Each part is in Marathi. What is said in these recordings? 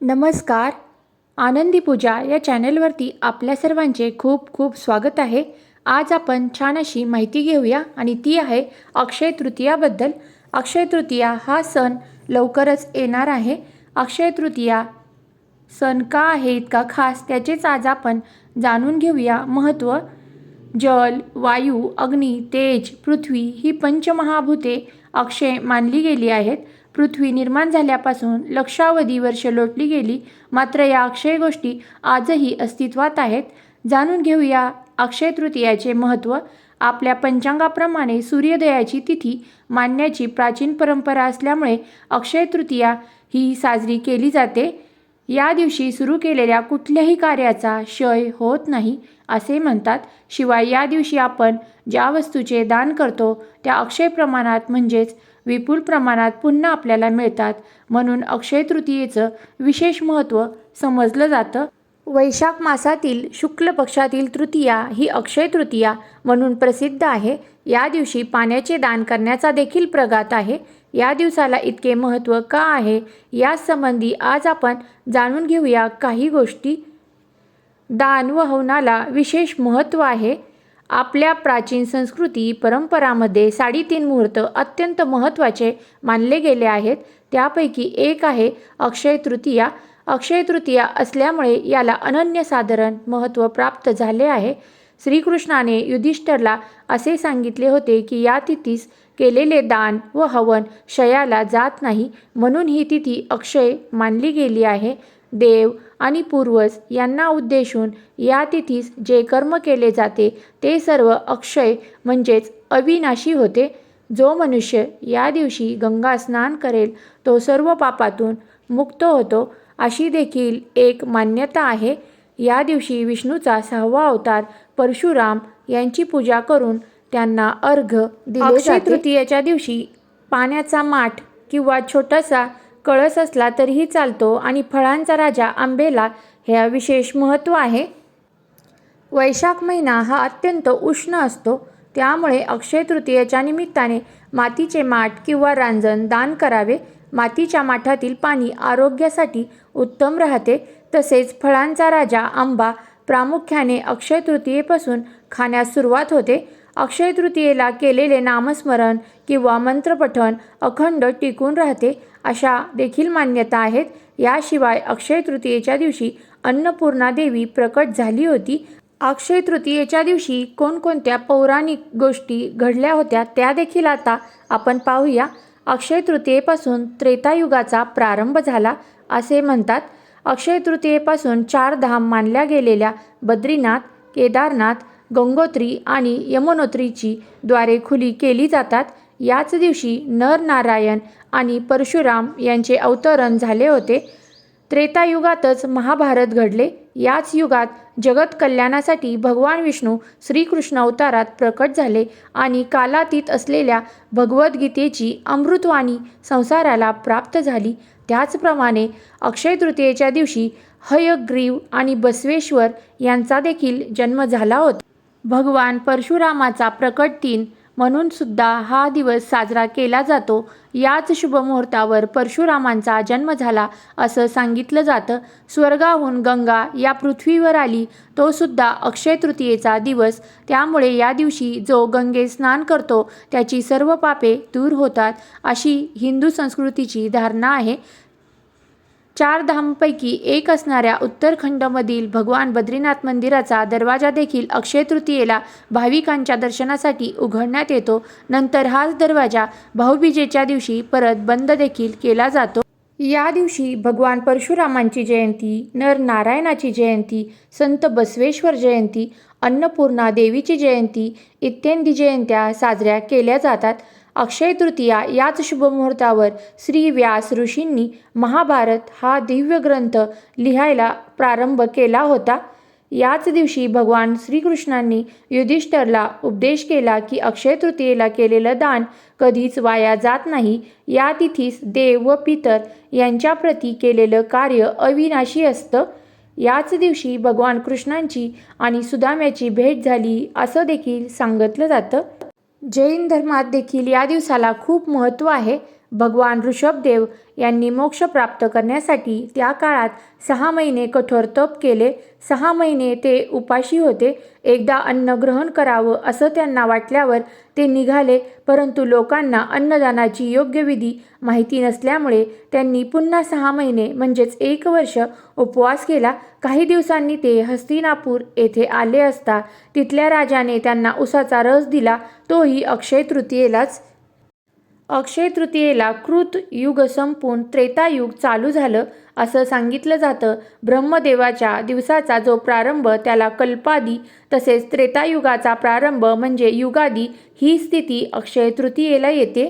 नमस्कार. आनंदी पूजा या चॅनलवरती आपल्या सर्वांचे खूप खूप स्वागत आहे. आज आपण छान अशी माहिती घेऊया आणि ती आहे अक्षय तृतीयाबद्दल अक्षय तृतीया हा सण लवकरच येणार आहे. अक्षय तृतीया सण का आहे इतका खास त्याचेच आज आपण जाणून घेऊया महत्त्व जल वायू अग्नी तेज पृथ्वी ही पंचमहाभूते अक्षय मानली गेली आहेत. पृथ्वी निर्माण झाल्यापासून लक्षावधी वर्ष लोटली गेली. मात्र या अक्षय गोष्टी आजही अस्तित्वात आहेत. जाणून घेऊया अक्षय तृतीयाचे महत्त्व. आपल्या पंचांगाप्रमाणे सूर्योदयाची तिथी मानण्याची प्राचीन परंपरा असल्यामुळे अक्षय तृतीया ही साजरी केली जाते. या दिवशी सुरू केलेल्या कुठल्याही कार्याचा क्षय होत नाही असे म्हणतात. शिवाय या दिवशी आपण ज्या वस्तूचे दान करतो त्या अक्षय प्रमाणात म्हणजेच विपुल प्रमाणात पुन्हा आपल्याला मिळतात म्हणून अक्षय तृतीयेचं विशेष महत्त्व समजलं जातं. वैशाख मासातील शुक्ल पक्षातील तृतीया ही अक्षय तृतीया म्हणून प्रसिद्ध आहे. या दिवशी पाण्याचे दान करण्याचा देखील प्रघात आहे. या दिवसाला इतके महत्त्व का आहे? या संबंधी आज आपण जाणून घेऊया काही गोष्टी. दान व हवनाला विशेष महत्त्व आहे. आपल्या प्राचीन संस्कृती परंपरामध्ये साडेतीन मुहूर्त अत्यंत महत्त्वाचे मानले गेले आहेत. त्यापैकी एक आहे अक्षय तृतीया. अक्षय तृतीया असल्यामुळे याला अनन्यसाधारण महत्त्व प्राप्त झाले आहे. श्रीकृष्णाने युधिष्ठरला असे सांगितले होते की या तिथीस केलेले दान व हवन क्षयाला जात नाही म्हणून ही तिथी अक्षय मानली गेली आहे. देव आणि पूर्वज यांना उद्देशून या तिथीस जे कर्म केले जाते ते सर्व अक्षय म्हणजेच अविनाशी होते. जो मनुष्य या दिवशी गंगा स्नान करेल तो सर्व पापातून मुक्त होतो अशी देखील एक मान्यता आहे. या दिवशी विष्णूचा सहावा अवतार परशुराम यांची पूजा करून त्यांना अर्घ दिले तृतीयेच्या दिवशी पाण्याचा माठ किंवा छोटासा कळस असला तरीही चालतो आणि फळांचा राजा आंबेला ह्या विशेष महत्त्व आहे. वैशाख महिना हा अत्यंत उष्ण असतो. त्यामुळे अक्षय तृतीयेच्या निमित्ताने मातीचे माठ किंवा रांजण दान करावे. मातीच्या माठातील पाणी आरोग्यासाठी उत्तम राहते. तसेच फळांचा राजा आंबा प्रामुख्याने अक्षय तृतीयेपासून खाण्यास सुरुवात होते. अक्षय तृतीयेला केलेले नामस्मरण किंवा मंत्रपठण अखंड टिकून राहते अशा देखील मान्यता आहेत. याशिवाय अक्षय तृतीयेच्या दिवशी अन्नपूर्णा देवी प्रकट झाली होती. अक्षय तृतीयेच्या दिवशी कोणकोणत्या पौराणिक गोष्टी घडल्या होत्या त्या देखील आता आपण पाहूया. अक्षय तृतीयेपासून त्रेतायुगाचा प्रारंभ झाला असे म्हणतात. अक्षय तृतीयेपासून चार धाम मानल्या गेलेल्या बद्रीनाथ केदारनाथ गंगोत्री आणि यमुनोत्रीची द्वारे खुली केली जातात. याच दिवशी नर नारायण आणि परशुराम यांचे अवतरण झाले होते. त्रेतायुगातच महाभारत घडले. याच युगात जगत कल्याणासाठी भगवान विष्णू श्रीकृष्ण अवतारात प्रकट झाले आणि कालातीत असलेल्या भगवद्गीतेची अमृतवाणी संसाराला प्राप्त झाली. त्याचप्रमाणे अक्षय तृतीयेच्या दिवशी हयग्रीव आणि बसवेश्वर यांचा देखील जन्म झाला होता. भगवान परशुरामाचा प्रकट दिन म्हणून सुद्धा हा दिवस साजरा केला जातो. याच शुभमुहूर्तावर परशुरामांचा जन्म झाला असं सांगितलं जातं. स्वर्गाहून गंगा या पृथ्वीवर आली तो सुद्धा अक्षय तृतीयेचा दिवस. त्यामुळे या दिवशी जो गंगे स्नान करतो त्याची सर्व पापे दूर होतात अशी हिंदू संस्कृतीची धारणा आहे. चार धामपैकी एक असणाऱ्या उत्तरखंडमधील भगवान बद्रीनाथ मंदिराचा दरवाजा देखील अक्षय तृतीयेला भाविकांच्या दर्शनासाठी उघडण्यात येतो. नंतर हाच दरवाजा भाऊबीजेच्या दिवशी परत बंद देखील केला जातो. या दिवशी भगवान परशुरामांची जयंती नर नारायणाची जयंती संत बसवेश्वर जयंती अन्नपूर्णा देवीची जयंती इत्यादी जयंत्या साजऱ्या केल्या जातात. अक्षय तृतीया याच शुभमुहूर्तावर श्री व्यास ऋषींनी महाभारत हा दिव्य ग्रंथ लिहायला प्रारंभ केला होता. याच दिवशी भगवान श्रीकृष्णांनी युधिष्ठरला उपदेश केला की अक्षय तृतीयेला केलेलं दान कधीच वाया जात नाही. या तिथीस देव व पितर यांच्याप्रती केलेलं कार्य अविनाशी असतं. याच दिवशी भगवान कृष्णांची आणि सुदाम्याची भेट झाली असं देखील सांगितलं जातं. जैन धर्मात देखील या दिवसाला खूप महत्त्व आहे. भगवान ऋषभदेव यांनी मोक्ष प्राप्त करण्यासाठी त्या काळात सहा महिने कठोर तप केले. सहा महिने ते उपाशी होते. एकदा अन्न ग्रहण करावं असं त्यांना वाटल्यावर ते निघाले परंतु लोकांना अन्नदानाची योग्य विधी माहिती नसल्यामुळे त्यांनी पुन्हा सहा महिने म्हणजेच एक वर्ष उपवास केला. काही दिवसांनी ते हस्तिनापूर येथे आले असता तिथल्या राजाने त्यांना उसाचा रस दिला. तोही अक्षय तृतीयेलाच अक्षय तृतीयेला कृत युग संपून त्रेतायुग चालू झालं असं सांगितलं जातं. ब्रह्मदेवाच्या दिवसाचा जो प्रारंभ त्याला कल्पादी तसेच त्रेतायुगाचा प्रारंभ म्हणजे युगादी ही स्थिती अक्षय तृतीयेला येते.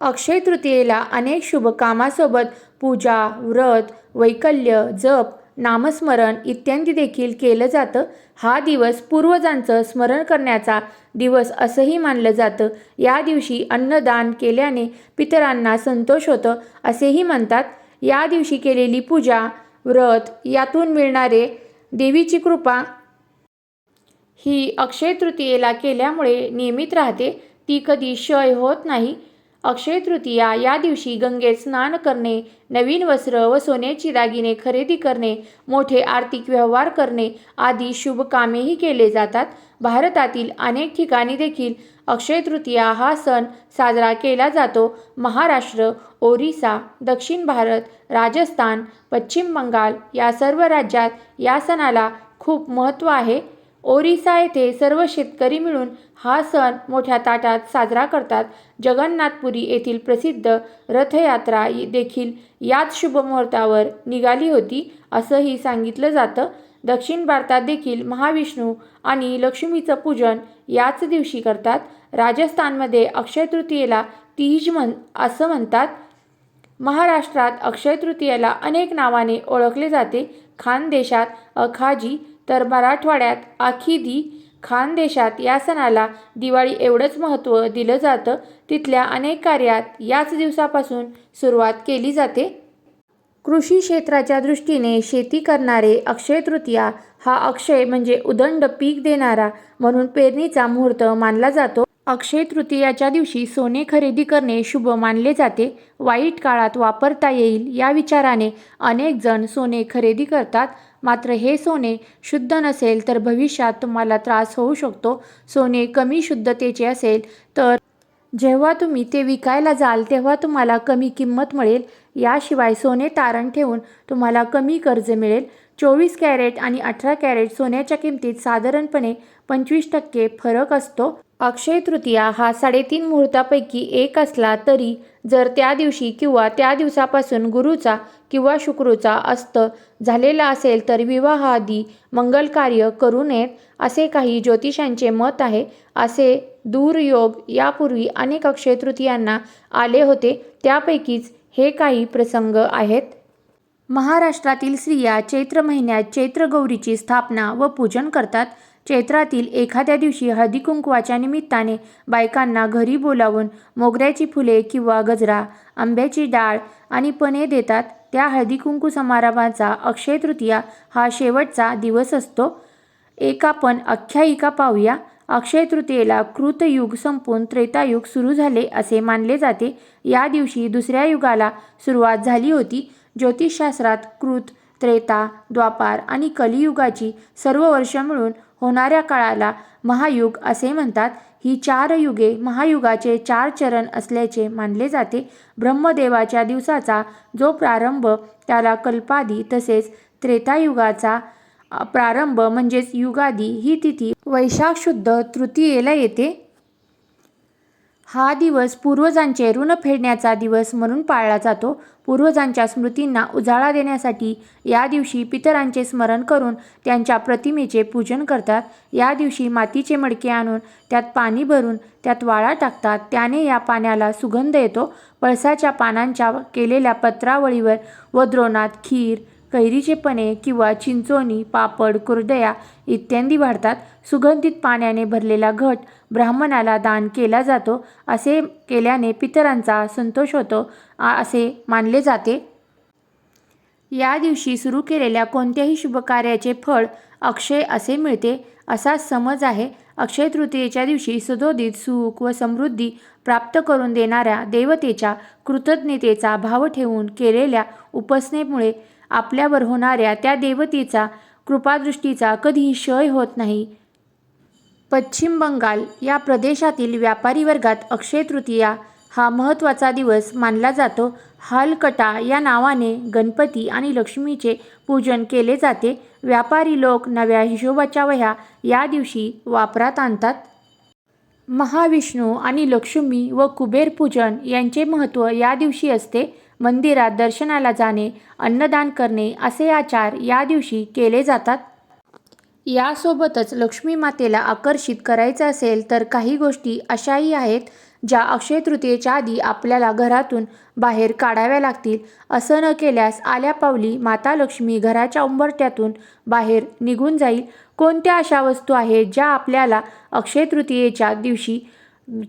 अक्षय तृतीयेला अनेक शुभकामासोबत पूजा व्रत वैकल्य जप नामस्मरण इत्यादी देखील केलं जातं. हा दिवस पूर्वजांचं स्मरण करण्याचा दिवस असंही मानलं जातं. या दिवशी अन्नदान केल्याने पितरांना संतोष होतं असेही म्हणतात. या दिवशी केलेली पूजा व्रत यातून मिळणारे देवीची कृपा ही अक्षय तृतीयेला केल्यामुळे नियमित राहते. ती कधी क्षय होत नाही. अक्षय तृतीया या दिवशी गंगेत स्नान करणे नवीन वस्त्र व सोन्याची दागिने खरेदी करणे मोठे आर्थिक व्यवहार करणे आदी शुभ कामेही केले जातात. भारतातील अनेक ठिकाणी देखील अक्षय तृतीया हा सण साजरा केला जातो. महाराष्ट्र ओरिसा दक्षिण भारत राजस्थान पश्चिम बंगाल या सर्व राज्यात या सणाला खूप महत्त्व आहे. ओरिसा येथे सर्व शेतकरी मिळून हा सण मोठ्या ताटात साजरा करतात. जगन्नाथपुरी येथील प्रसिद्ध रथयात्रा देखील याच शुभमुहूर्तावर निघाली होती असंही सांगितलं जातं. दक्षिण भारतात देखील महाविष्णू आणि लक्ष्मीचं पूजन याच दिवशी करतात. राजस्थानमध्ये अक्षय तृतीयेला तीज म्हण असं म्हणतात. महाराष्ट्रात अक्षय तृतीयेला अनेक नावाने ओळखले जाते. खानदेशात अखाजी तर मराठवाड्यात आखिदी खानदेशात या सणाला दिवाळी एवढंच महत्त्व दिलं जातं. तिथल्या अनेक कार्यात याच दिवसापासून सुरुवात केली जाते. कृषी क्षेत्राच्या दृष्टीने शेती करणारे अक्षय तृतीया हा अक्षय म्हणजे उदंड पीक देणारा म्हणून पेरणीचा मुहूर्त मानला जातो. अक्षय तृतीयाच्या दिवशी सोने खरेदी करणे शुभ मानले जाते. वाईट काळात वापरता येईल या विचाराने अनेक जण सोने खरेदी करतात. मात्र हे सोने शुद्ध नसेल तर भविष्यात तुम्हाला त्रास होऊ शकतो. सोने कमी शुद्धतेचे असेल तर जेव्हा तुम्ही ते विकायला जाल तेव्हा तुम्हाला कमी किंमत मिळेल. याशिवाय सोने तारण ठेवून तुम्हाला कमी कर्ज मिळेल. चोवीस कॅरेट आणि अठरा कॅरेट सोन्याच्या किमतीत साधारणपणे पंचवीस टक्के फरक असतो. अक्षय तृतीया हा साडेतीन मुहूर्तापैकी एक असला तरी जर त्या दिवशी किंवा त्या दिवसापासून गुरुचा किंवा शुक्रूचा अस्त झालेला असेल तर विवाहाआधी मंगल कार्य करू नयेत असे काही ज्योतिषांचे मत आहे. असे दूरयोग यापूर्वी अनेक अक्षय तृतीयांना आले होते. त्यापैकीच हे काही प्रसंग आहेत. महाराष्ट्रातील स्त्रिया चैत्र महिन्यात चैत्र गौरीची स्थापना व पूजन करतात. चैत्रातील एखाद्या दिवशी हळदी कुंकवाच्या निमित्ताने बायकांना घरी बोलावून मोगऱ्याची फुले किंवा गजरा आंब्याची डाळ आणि पणे देतात. त्या हळदी कुंकू समारंभाचा अक्षय तृतीया हा शेवटचा दिवस असतो. एक आपण आख्यायिका पाहूया. अक्षय तृतीयेला कृतयुग संपून त्रेतायुग सुरू झाले असे मानले जाते. या दिवशी दुसऱ्या युगाला सुरुवात झाली होती. ज्योतिषशास्त्रात कृत त्रेता द्वापार आणि कलियुगाची सर्व वर्ष मिळून होणाऱ्या काळाला महायुग असे म्हणतात. ही चार युगे महायुगाचे चार चरण असल्याचे मानले जाते. ब्रह्मदेवाच्या दिवसाचा जो प्रारंभ त्याला कल्पादी तसेच त्रेतायुगाचा प्रारंभ म्हणजेच युगादी ही तिथी वैशाख शुद्ध तृतीयेला येते. हा दिवस पूर्वजांचे ऋण फेडण्याचा दिवस म्हणून पाळला जातो. पूर्वजांच्या स्मृतींना उजाळा देण्यासाठी या दिवशी पितरांचे स्मरण करून त्यांच्या प्रतिमेचे पूजन करतात. या दिवशी मातीचे मडके आणून त्यात पाणी भरून त्यात वाळा टाकतात. त्याने या पाण्याला सुगंध येतो. पळसाच्या पानांच्या केलेल्या पत्रावळीवर व द्रोणात खीर कैरीचे पणे किंवा चिंचोणी पापड कुर्दया इत्यादी वाढतात. सुगंधित पाण्याने भरलेला घट ब्राह्मणाला दान केला जातो. असे केल्याने पितरांचा संतोष होतो असे मानले जाते. या दिवशी सुरू केलेल्या कोणत्याही शुभकार्याचे फळ अक्षय असे मिळते. असा समज आहे अक्षय तृतीयेच्या दिवशी सुधोदित सुख व समृद्धी प्राप्त करून देणाऱ्या देवतेच्या कृतज्ञतेचा भाव ठेवून केलेल्या उपासनेमुळे आपल्यावर होणाऱ्या त्या देवतेचा कृपादृष्टीचा कधीही क्षय होत नाही. पश्चिम बंगाल या प्रदेशातील व्यापारी वर्गात अक्षय तृतीया हा महत्त्वाचा दिवस मानला जातो. हालकटा या नावाने गणपती आणि लक्ष्मीचे पूजन केले जाते. व्यापारी लोक नव्या हिशोबाच्या वह्या या दिवशी वापरात आणतात. महाविष्णू आणि लक्ष्मी व कुबेर पूजन यांचे महत्त्व या दिवशी असते. मंदिरात दर्शनाला जाणे अन्नदान करणे असे आचार या दिवशी केले जातात. यासोबतच लक्ष्मी मातेला आकर्षित करायचं असेल तर काही गोष्टी अशाही आहेत ज्या अक्षय तृतीयेच्या आधी आपल्याला घरातून बाहेर काढाव्या लागतील. असं न केल्यास आल्या पावली माता लक्ष्मी घराच्या उंबरट्यातून बाहेर निघून जाईल. कोणत्या अशा वस्तू आहेत ज्या आपल्याला अक्षय तृतीयेच्या दिवशी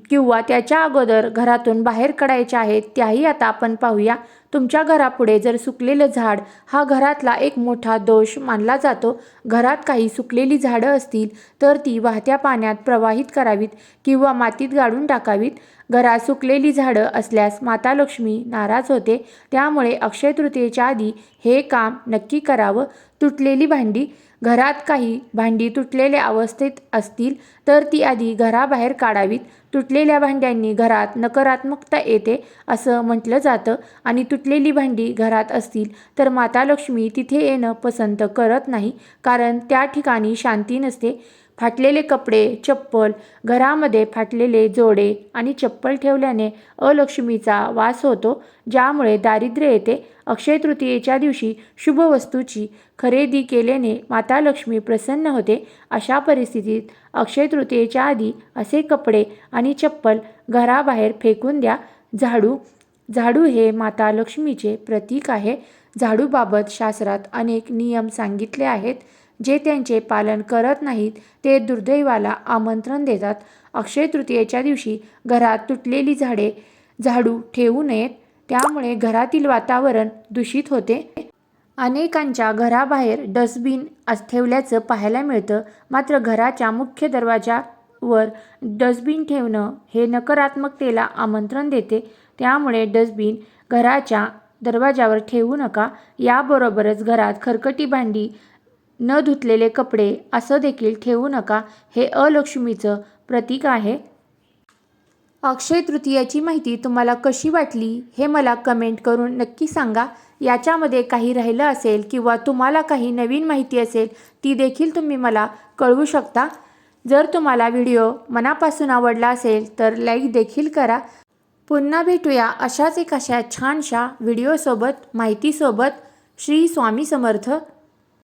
किंवा त्याच्या अगोदर घरातून बाहेर काढायच्या आहेत त्याही आता आपण पाहूया. तुमच्या घरापुढे जर सुकलेलं झाड हा घरातला एक मोठा दोष मानला जातो. घरात काही सुकलेली झाडं असतील तर ती वाहत्या पाण्यात प्रवाहित करावीत किंवा मातीत गाडून टाकावीत. घरात सुकलेली झाडं असल्यास माता लक्ष्मी नाराज होते. त्यामुळे अक्षय तृतीयेच्या आधी हे काम नक्की करावं. तुटलेली भांडी घरात काही भांडी तुटलेल्या अवस्थेत असतील तर ती आधी घराबाहेर काढावीत. तुटलेल्या भांड्यांनी घरात नकारात्मकता येते असं म्हटलं जातं. आणि तुटलेली भांडी घरात असतील तर माता लक्ष्मी तिथे येणं पसंत करत नाही कारण त्या ठिकाणी शांती नसते. फाटलेले कपडे चप्पल घरामध्ये फाटलेले जोडे आणि चप्पल ठेवल्याने अलक्ष्मीचा वास होतो ज्यामुळे दारिद्र्य येते. अक्षय तृतीयेच्या दिवशी शुभ वस्तूची खरेदी केल्याने माता लक्ष्मी प्रसन्न होते. अशा परिस्थितीत अक्षय तृतीयेच्या आधी असे कपडे आणि चप्पल घराबाहेर फेकून द्या. झाडू झाडू हे माता लक्ष्मीचे प्रतीक आहे. झाडूबाबत शास्त्रात अनेक नियम सांगितले आहेत. जे त्यांचे पालन करत नाहीत ते दुर्दैवाला आमंत्रण देतात. अक्षय तृतीयेच्या दिवशी घरात तुटलेली झाडे झाडू ठेवू नयेत. त्यामुळे घरातील वातावरण दूषित होते. अनेकांच्या घराबाहेर डस्टबिन अस ठेवल्याचं पाहायला मिळतं. मात्र घराच्या मुख्य दरवाजावर डस्टबिन ठेवणं हे नकारात्मकतेला आमंत्रण देते. त्यामुळे डस्टबिन घराच्या दरवाजावर ठेवू नका. याबरोबरच घरात खरकटी भांडी न धुतलेले कपडे असं देखील ठेवू नका हे अलक्ष्मीचं प्रतीक आहे. अक्षय तृतीयाची माहिती तुम्हाला कशी वाटली हे मला कमेंट करून नक्की सांगा. याच्यामध्ये काही राहिलं असेल किंवा तुम्हाला काही नवीन माहिती असेल ती देखील तुम्ही मला कळवू शकता. जर तुम्हाला व्हिडिओ मनापासून आवडला असेल तर लाईक देखील करा. पुन्हा भेटूया अशाच एक अशा छानशा व्हिडिओसोबत माहितीसोबत. श्री स्वामी समर्थ.